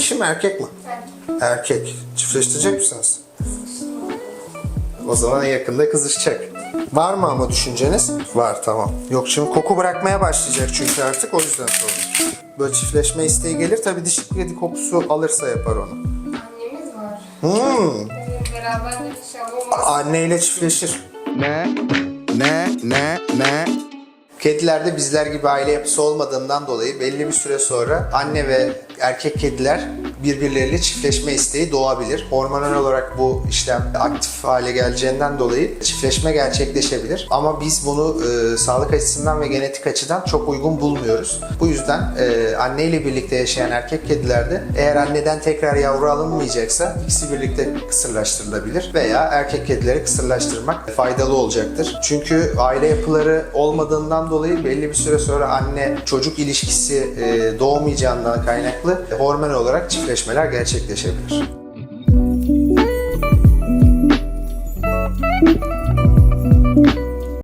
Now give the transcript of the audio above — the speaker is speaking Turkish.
Dişi mi erkek mi? Erkek. Çiftleştirecek misiniz? O zaman yakında kızışacak. Var mı ama düşünceniz? Var tamam. Yok şimdi koku bırakmaya başlayacak çünkü artık o yüzden sordum. Böyle çiftleşme isteği gelir tabii dişi kedi kokusu alırsa yapar onu. Annemiz var. Hmm. Beraber de bir şey. Anneyle çiftleşir. Ne? Ne? Ne? Ne? Kedilerde bizler gibi aile yapısı olmadığından dolayı belli bir süre sonra anne ve erkek kediler birbirleriyle çiftleşme isteği doğabilir. Hormonal olarak bu işlem aktif hale geleceğinden dolayı çiftleşme gerçekleşebilir. Ama biz bunu e, sağlık açısından ve genetik açıdan çok uygun bulmuyoruz. Bu yüzden e, anne ile birlikte yaşayan erkek kedilerde eğer anneden tekrar yavru alınmayacaksa ikisi birlikte kısırlaştırılabilir veya erkek kedileri kısırlaştırmak faydalı olacaktır. Çünkü aile yapıları olmadığından dolayı belli bir süre sonra anne çocuk ilişkisi e, doğmayacağından kaynaklı hormon olarak çiftleşmeler gerçekleşebilir.